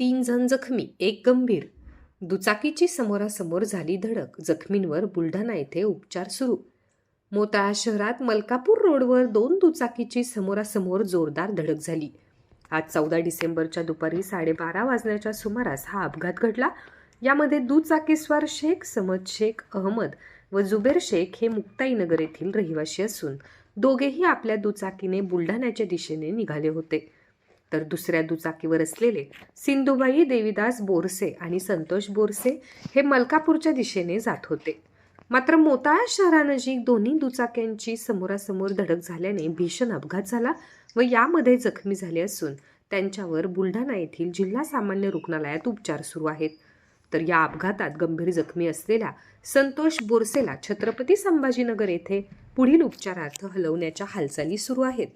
तीन जण जखमी एक गंभीर. दुचाकीची समोरासमोर झाली धडक. जखमींवर बुलढाणा येथे उपचार सुरू. मोताळा शहरात मलकापूर रोडवर दोन दुचाकीची समोरासमोर जोरदार धडक झाली. आज चौदा डिसेंबरच्या दुपारी साडेबारा वाजण्याच्या सुमारास हा अपघात घडला. यामध्ये दुचाकीस्वार शेख समद शेख अहमद व जुबेर शेख हे मुक्ताईनगर येथील रहिवासी असून दोघेही आपल्या दुचाकीने बुलढाण्याच्या दिशेने निघाले होते. तर दुसऱ्या दुचाकीवर असलेले सिंधुबाई देवीदास बोरसे आणि संतोष बोरसे हे मलकापूरच्या दिशेने जात होते. मात्र मोताळा शहरानजीक दोन्ही दुचाक्यांची समोरासमोर धडक झाल्याने भीषण अपघात झाला व यामध्ये जखमी झाले असून त्यांच्यावर बुलढाणा येथील जिल्हा सामान्य रुग्णालयात उपचार सुरू आहेत. तर या अपघातात गंभीर जखमी असलेल्या संतोष बोरसेला छत्रपती संभाजीनगर येथे पुढील उपचारार्थ हलवण्याच्या हालचाली सुरू आहेत.